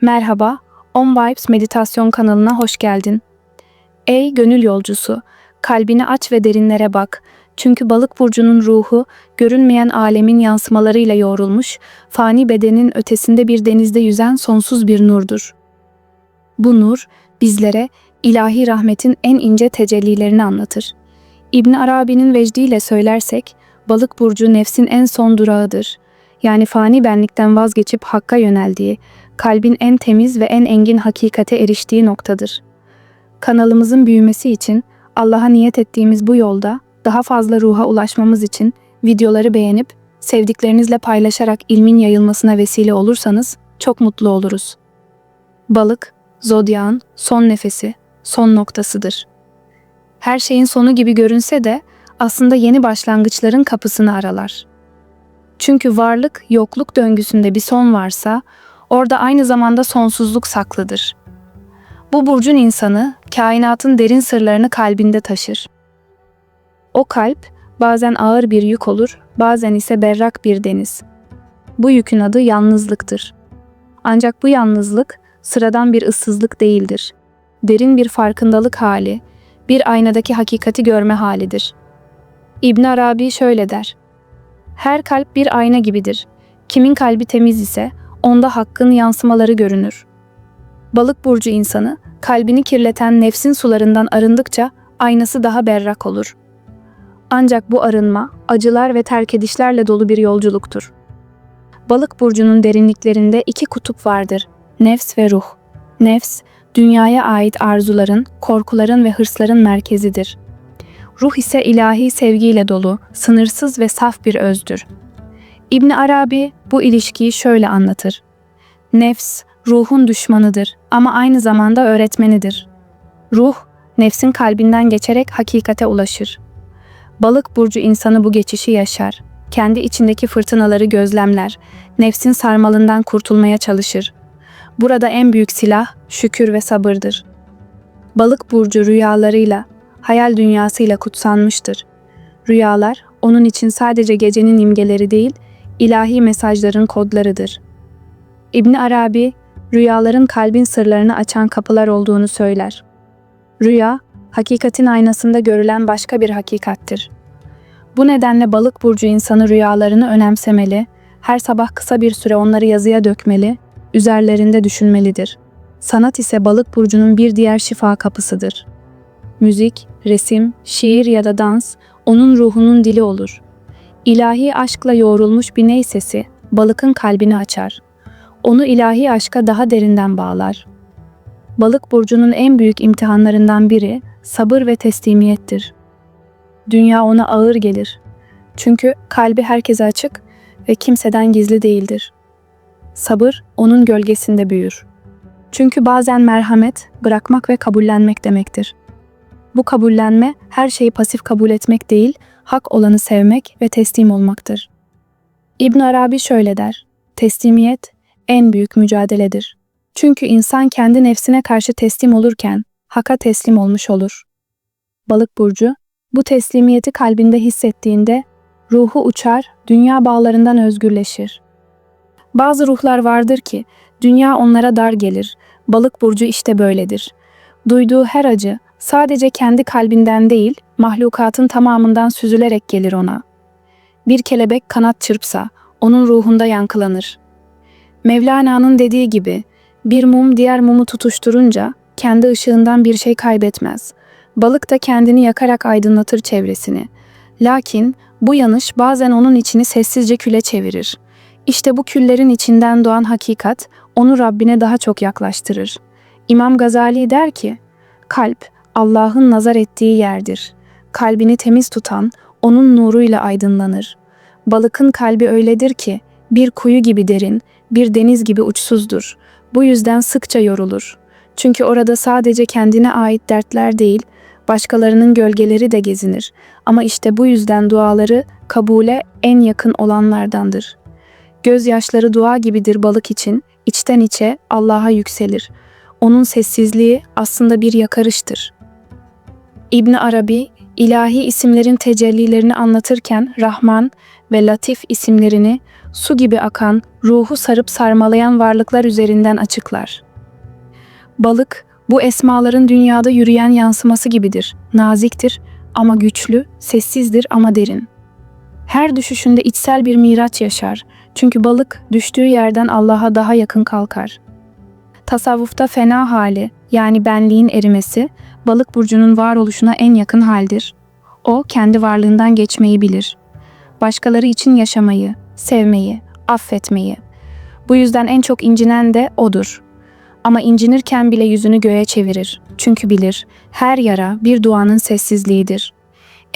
Merhaba, On Vibes meditasyon kanalına hoş geldin. Ey gönül yolcusu, kalbini aç ve derinlere bak. Çünkü balık burcunun ruhu, görünmeyen alemin yansımalarıyla yoğrulmuş, fani bedenin ötesinde bir denizde yüzen sonsuz bir nurdur. Bu nur, bizlere ilahi rahmetin en ince tecellilerini anlatır. İbn Arabi'nin vecdiyle söylersek, balık burcu nefsin en son durağıdır. Yani fani benlikten vazgeçip hakka yöneldiği, kalbin en temiz ve en engin hakikate eriştiği noktadır. Kanalımızın büyümesi için Allah'a niyet ettiğimiz bu yolda daha fazla ruha ulaşmamız için videoları beğenip sevdiklerinizle paylaşarak ilmin yayılmasına vesile olursanız çok mutlu oluruz. Balık, zodyağın son nefesi, son noktasıdır. Her şeyin sonu gibi görünse de aslında yeni başlangıçların kapısını aralar. Çünkü varlık yokluk döngüsünde bir son varsa orada aynı zamanda sonsuzluk saklıdır. Bu burcun insanı kainatın derin sırlarını kalbinde taşır. O kalp bazen ağır bir yük olur, bazen ise berrak bir deniz. Bu yükün adı yalnızlıktır. Ancak bu yalnızlık sıradan bir ıssızlık değildir. Derin bir farkındalık hali, bir aynadaki hakikati görme halidir. İbn Arabi şöyle der: Her kalp bir ayna gibidir. Kimin kalbi temiz ise onda hakkın yansımaları görünür. Balık burcu insanı kalbini kirleten nefsin sularından arındıkça aynası daha berrak olur. Ancak bu arınma acılar ve terk edişlerle dolu bir yolculuktur. Balık burcunun derinliklerinde iki kutup vardır. Nefs ve ruh. Nefs, dünyaya ait arzuların, korkuların ve hırsların merkezidir. Ruh ise ilahi sevgiyle dolu, sınırsız ve saf bir özdür. İbn Arabi bu ilişkiyi şöyle anlatır. Nefs, ruhun düşmanıdır ama aynı zamanda öğretmenidir. Ruh, nefsin kalbinden geçerek hakikate ulaşır. Balık burcu insanı bu geçişi yaşar. Kendi içindeki fırtınaları gözlemler, nefsin sarmalından kurtulmaya çalışır. Burada en büyük silah şükür ve sabırdır. Balık burcu rüyalarıyla, hayal dünyasıyla kutsanmıştır. Rüyalar onun için sadece gecenin imgeleri değil, ilahi mesajların kodlarıdır. İbn Arabi, rüyaların kalbin sırlarını açan kapılar olduğunu söyler. Rüya, hakikatin aynasında görülen başka bir hakikattir. Bu nedenle balık burcu insanı rüyalarını önemsemeli, her sabah kısa bir süre onları yazıya dökmeli, üzerlerinde düşünmelidir. Sanat ise balık burcunun bir diğer şifa kapısıdır. Müzik, resim, şiir ya da dans onun ruhunun dili olur. İlahi aşkla yoğrulmuş bir ney sesi balıkın kalbini açar. Onu ilahi aşka daha derinden bağlar. Balık burcunun en büyük imtihanlarından biri sabır ve teslimiyettir. Dünya ona ağır gelir. Çünkü kalbi herkese açık ve kimseden gizli değildir. Sabır onun gölgesinde büyür. Çünkü bazen merhamet bırakmak ve kabullenmek demektir. Bu kabullenme her şeyi pasif kabul etmek değil, hak olanı sevmek ve teslim olmaktır. İbn Arabi şöyle der: Teslimiyet en büyük mücadeledir. Çünkü insan kendi nefsine karşı teslim olurken haka teslim olmuş olur. Balık burcu bu teslimiyeti kalbinde hissettiğinde ruhu uçar, dünya bağlarından özgürleşir. Bazı ruhlar vardır ki dünya onlara dar gelir. Balık burcu işte böyledir. Duyduğu her acı sadece kendi kalbinden değil, mahlukatın tamamından süzülerek gelir ona. Bir kelebek kanat çırpsa onun ruhunda yankılanır. Mevlana'nın dediği gibi bir mum diğer mumu tutuşturunca kendi ışığından bir şey kaybetmez. Balık da kendini yakarak aydınlatır çevresini. Lakin bu yanış bazen onun içini sessizce küle çevirir. İşte bu küllerin içinden doğan hakikat onu Rabbine daha çok yaklaştırır. İmam Gazali der ki, kalp Allah'ın nazar ettiği yerdir. Kalbini temiz tutan onun nuruyla aydınlanır. Balıkın kalbi öyledir ki bir kuyu gibi derin, bir deniz gibi uçsuzdur. Bu yüzden sıkça yorulur. Çünkü orada sadece kendine ait dertler değil, başkalarının gölgeleri de gezinir. Ama işte bu yüzden duaları kabule en yakın olanlardandır. Gözyaşları dua gibidir balık için, içten içe Allah'a yükselir. Onun sessizliği aslında bir yakarıştır. İbn Arabi, ilahi isimlerin tecellilerini anlatırken Rahman ve Latif isimlerini su gibi akan, ruhu sarıp sarmalayan varlıklar üzerinden açıklar. Balık, bu esmaların dünyada yürüyen yansıması gibidir. Naziktir ama güçlü, sessizdir ama derin. Her düşüşünde içsel bir miraç yaşar. Çünkü balık düştüğü yerden Allah'a daha yakın kalkar. Tasavvufta fena hali, yani benliğin erimesi, balık burcunun varoluşuna en yakın haldir. O kendi varlığından geçmeyi bilir. Başkaları için yaşamayı, sevmeyi, affetmeyi. Bu yüzden en çok incinen de odur. Ama incinirken bile yüzünü göğe çevirir. Çünkü bilir, her yara bir duanın sessizliğidir.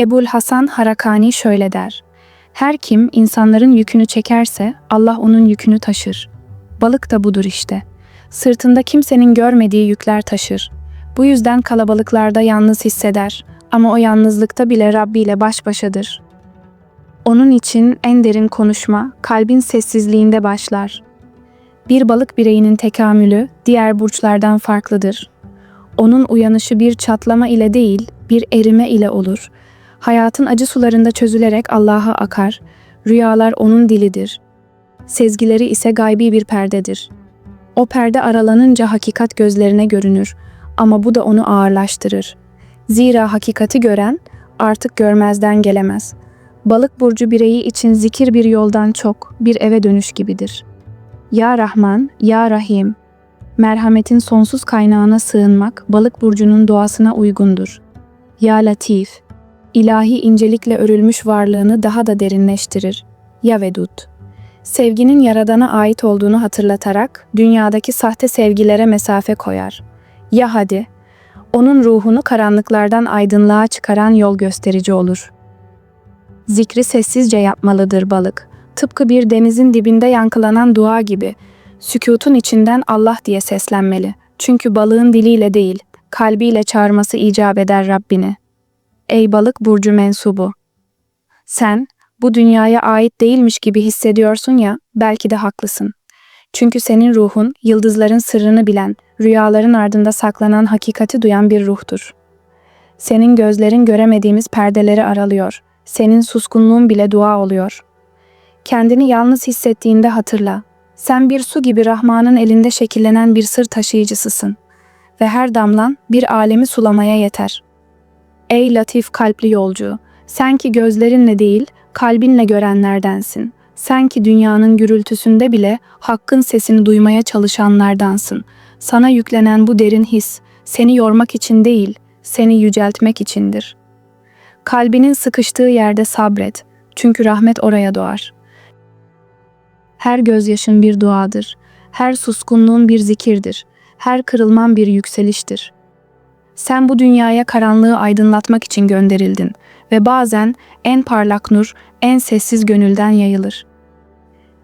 Ebul Hasan Harakani şöyle der. Her kim insanların yükünü çekerse Allah onun yükünü taşır. Balık da budur işte. Sırtında kimsenin görmediği yükler taşır. Bu yüzden kalabalıklarda yalnız hisseder ama o yalnızlıkta bile Rabbi ile baş başadır. Onun için en derin konuşma kalbin sessizliğinde başlar. Bir balık bireyinin tekamülü diğer burçlardan farklıdır. Onun uyanışı bir çatlama ile değil, bir erime ile olur. Hayatın acı sularında çözülerek Allah'a akar. Rüyalar onun dilidir. Sezgileri ise gaybi bir perdedir. O perde aralanınca hakikat gözlerine görünür ama bu da onu ağırlaştırır. Zira hakikati gören artık görmezden gelemez. Balık burcu bireyi için zikir bir yoldan çok, bir eve dönüş gibidir. Ya Rahman, Ya Rahim. Merhametin sonsuz kaynağına sığınmak balık burcunun doğasına uygundur. Ya Latif. ilahi incelikle örülmüş varlığını daha da derinleştirir. Ya Vedud. Sevginin yaradana ait olduğunu hatırlatarak dünyadaki sahte sevgilere mesafe koyar. Ya Hadi. Onun ruhunu karanlıklardan aydınlığa çıkaran yol gösterici olur. Zikri sessizce yapmalıdır balık. Tıpkı bir denizin dibinde yankılanan dua gibi. Sükutun içinden Allah diye seslenmeli. Çünkü balığın diliyle değil, kalbiyle çağırması icap eder Rabbini. Ey balık burcu mensubu! Sen, bu dünyaya ait değilmiş gibi hissediyorsun ya, belki de haklısın. Çünkü senin ruhun, yıldızların sırrını bilen, rüyaların ardında saklanan hakikati duyan bir ruhtur. Senin gözlerin göremediğimiz perdeleri aralıyor. Senin suskunluğun bile dua oluyor. Kendini yalnız hissettiğinde hatırla. Sen bir su gibi Rahman'ın elinde şekillenen bir sır taşıyıcısısın. Ve her damlan bir alemi sulamaya yeter. Ey latif kalpli yolcu, sen ki gözlerinle değil, kalbinle görenlerdensin. Sen ki dünyanın gürültüsünde bile hakkın sesini duymaya çalışanlardansın. Sana yüklenen bu derin his, seni yormak için değil, seni yüceltmek içindir. Kalbinin sıkıştığı yerde sabret, çünkü rahmet oraya doğar. Her gözyaşın bir duadır, her suskunluğun bir zikirdir, her kırılman bir yükseliştir. Sen bu dünyaya karanlığı aydınlatmak için gönderildin ve bazen en parlak nur en sessiz gönülden yayılır.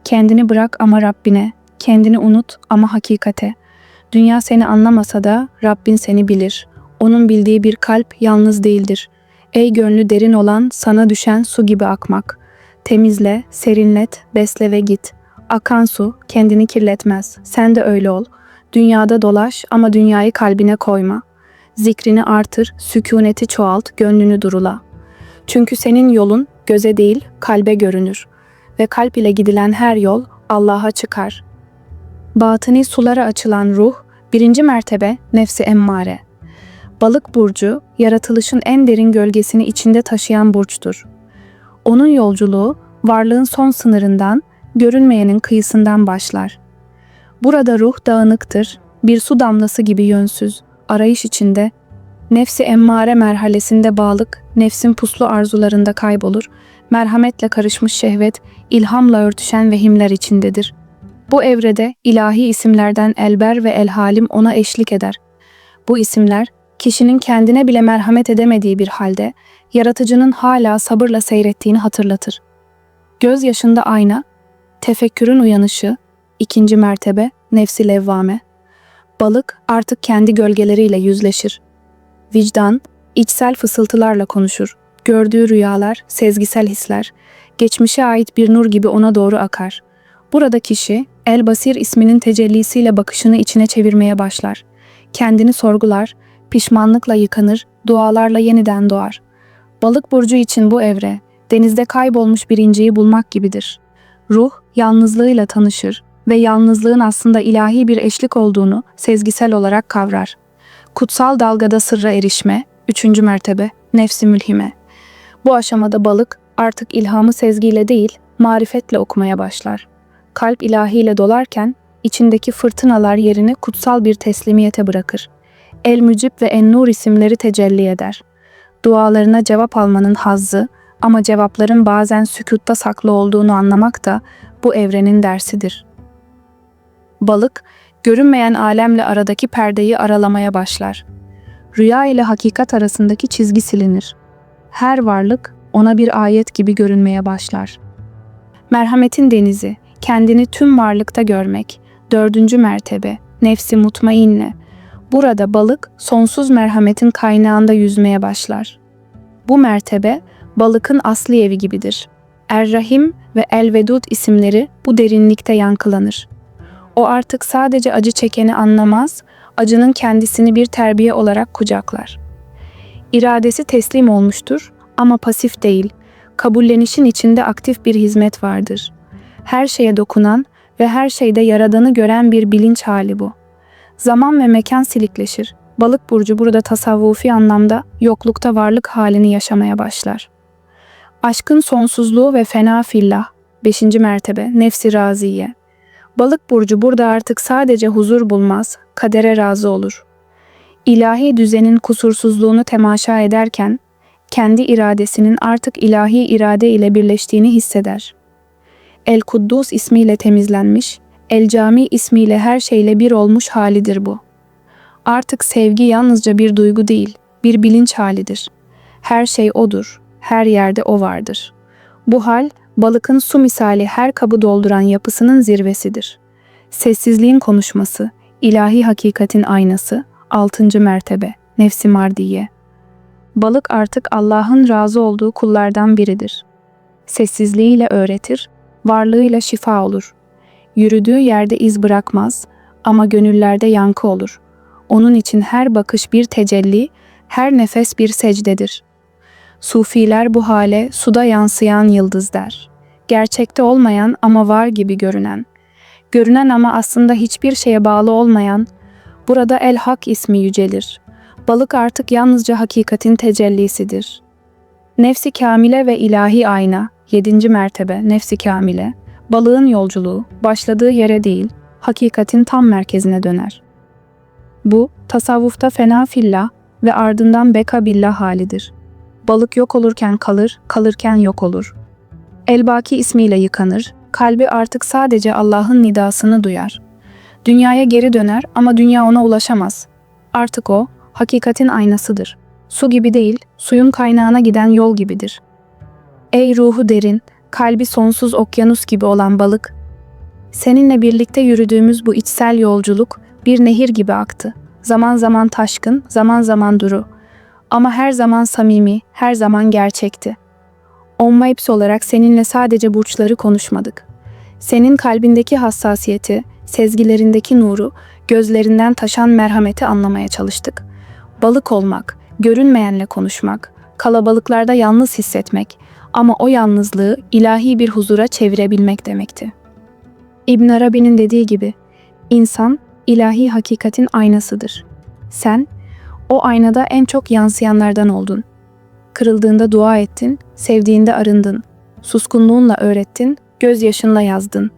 Kendini bırak ama Rabbine, kendini unut ama hakikate. Dünya seni anlamasa da Rabbin seni bilir. Onun bildiği bir kalp yalnız değildir. Ey gönlü derin olan sana düşen su gibi akmak. Temizle, serinlet, besle ve git. Akan su kendini kirletmez. Sen de öyle ol. Dünyada dolaş ama dünyayı kalbine koyma. Zikrini artır, sükuneti çoğalt, gönlünü durula. Çünkü senin yolun göze değil, kalbe görünür. Ve kalp ile gidilen her yol Allah'a çıkar. Batıni sulara açılan ruh, birinci mertebe nefsi emmare. Balık burcu, yaratılışın en derin gölgesini içinde taşıyan burçtur. Onun yolculuğu, varlığın son sınırından, görünmeyenin kıyısından başlar. Burada ruh dağınıktır, bir su damlası gibi yönsüz, arayış içinde, nefsi emmare merhalesinde bağlık, nefsin puslu arzularında kaybolur, merhametle karışmış şehvet, ilhamla örtüşen vehimler içindedir. Bu evrede ilahi isimlerden Elber ve Elhalim ona eşlik eder. Bu isimler, kişinin kendine bile merhamet edemediği bir halde, yaratıcının hala sabırla seyrettiğini hatırlatır. Göz yaşında ayna, tefekkürün uyanışı, ikinci mertebe, nefsi levvame. Balık artık kendi gölgeleriyle yüzleşir. Vicdan, içsel fısıltılarla konuşur. Gördüğü rüyalar, sezgisel hisler, geçmişe ait bir nur gibi ona doğru akar. Burada kişi, El Basir isminin tecellisiyle bakışını içine çevirmeye başlar. Kendini sorgular, pişmanlıkla yıkanır, dualarla yeniden doğar. Balık burcu için bu evre, denizde kaybolmuş bir inciyi bulmak gibidir. Ruh, yalnızlığıyla tanışır ve yalnızlığın aslında ilahi bir eşlik olduğunu sezgisel olarak kavrar. Kutsal dalgada sırra erişme, üçüncü mertebe, nefsi mülhime. Bu aşamada balık artık ilhamı sezgiyle değil, marifetle okumaya başlar. Kalp ilahiyle dolarken içindeki fırtınalar yerini kutsal bir teslimiyete bırakır. El Mücib ve En-Nur isimleri tecelli eder. Dualarına cevap almanın hazzı ama cevapların bazen sükutta saklı olduğunu anlamak da bu evrenin dersidir. Balık, görünmeyen alemle aradaki perdeyi aralamaya başlar. Rüya ile hakikat arasındaki çizgi silinir. Her varlık ona bir ayet gibi görünmeye başlar. Merhametin denizi, kendini tüm varlıkta görmek, dördüncü mertebe, nefsi mutmainne. Burada balık sonsuz merhametin kaynağında yüzmeye başlar. Bu mertebe balıkın asli evi gibidir. Er-Rahim ve El-Vedud isimleri bu derinlikte yankılanır. O artık sadece acı çekeni anlamaz, acının kendisini bir terbiye olarak kucaklar. İradesi teslim olmuştur ama pasif değil, kabullenişin içinde aktif bir hizmet vardır. Her şeye dokunan ve her şeyde yaradanı gören bir bilinç hali bu. Zaman ve mekan silikleşir. Balık burcu burada tasavvufi anlamda yoklukta varlık halini yaşamaya başlar. Aşkın sonsuzluğu ve fena fillah, 5. mertebe, nefsi raziye. Balık burcu burada artık sadece huzur bulmaz, kadere razı olur. İlahi düzenin kusursuzluğunu temaşa ederken, kendi iradesinin artık ilahi irade ile birleştiğini hisseder. El Kuddus ismiyle temizlenmiş, El Cami ismiyle her şeyle bir olmuş halidir bu. Artık sevgi yalnızca bir duygu değil, bir bilinç halidir. Her şey odur, her yerde o vardır. Bu hal, balıkın su misali her kabı dolduran yapısının zirvesidir. Sessizliğin konuşması, ilahi hakikatin aynası, altıncı mertebe, nefsi mardiye. Balık artık Allah'ın razı olduğu kullardan biridir. Sessizliğiyle öğretir, varlığıyla şifa olur. Yürüdüğü yerde iz bırakmaz ama gönüllerde yankı olur. Onun için her bakış bir tecelli, her nefes bir secdedir. Sufiler bu hale suda yansıyan yıldız der. Gerçekte olmayan ama var gibi görünen. Görünen ama aslında hiçbir şeye bağlı olmayan, burada El Hak ismi yücelir. Balık artık yalnızca hakikatin tecellisidir. Nefsi kamile ve ilahi ayna, yedinci mertebe, nefsi kamile, balığın yolculuğu, başladığı yere değil, hakikatin tam merkezine döner. Bu, tasavvufta fena fillah ve ardından beka billah halidir. Balık yok olurken kalır, kalırken yok olur. Elbaki ismiyle yıkanır, kalbi artık sadece Allah'ın nidasını duyar. Dünyaya geri döner ama dünya ona ulaşamaz. Artık o, hakikatin aynasıdır. Su gibi değil, suyun kaynağına giden yol gibidir. Ey ruhu derin, kalbi sonsuz okyanus gibi olan balık, seninle birlikte yürüdüğümüz bu içsel yolculuk bir nehir gibi aktı. Zaman zaman taşkın, zaman zaman duru. Ama her zaman samimi, her zaman gerçekti. On Vibes olarak seninle sadece burçları konuşmadık. Senin kalbindeki hassasiyeti, sezgilerindeki nuru, gözlerinden taşan merhameti anlamaya çalıştık. Balık olmak, görünmeyenle konuşmak, kalabalıklarda yalnız hissetmek ama o yalnızlığı ilahi bir huzura çevirebilmek demekti. İbn Arabi'nin dediği gibi, insan ilahi hakikatin aynasıdır. Sen, o aynada en çok yansıyanlardan oldun. Kırıldığında dua ettin, sevdiğinde arındın. Suskunluğunla öğrettin, gözyaşınla yazdın.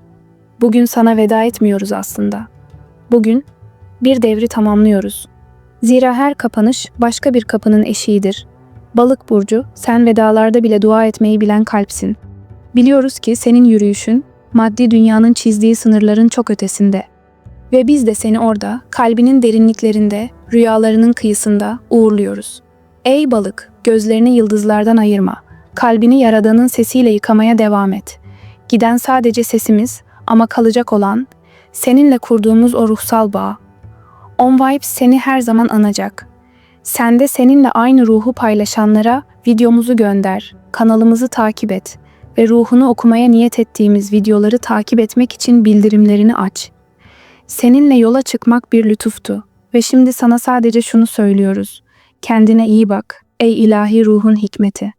Bugün sana veda etmiyoruz aslında. Bugün bir devri tamamlıyoruz. Zira her kapanış başka bir kapının eşiğidir. Balık burcu, sen vedalarda bile dua etmeyi bilen kalpsin. Biliyoruz ki senin yürüyüşün, maddi dünyanın çizdiği sınırların çok ötesinde. Ve biz de seni orada, kalbinin derinliklerinde, rüyalarının kıyısında uğurluyoruz. Ey balık, gözlerini yıldızlardan ayırma. Kalbini yaradanın sesiyle yıkamaya devam et. Giden sadece sesimiz ama kalacak olan, seninle kurduğumuz o ruhsal bağ. On Vibes seni her zaman anacak. Sen de seninle aynı ruhu paylaşanlara videomuzu gönder, kanalımızı takip et ve ruhunu okumaya niyet ettiğimiz videoları takip etmek için bildirimlerini aç. Seninle yola çıkmak bir lütuftu ve şimdi sana sadece şunu söylüyoruz. Kendine iyi bak ey ilahi ruhun hikmeti.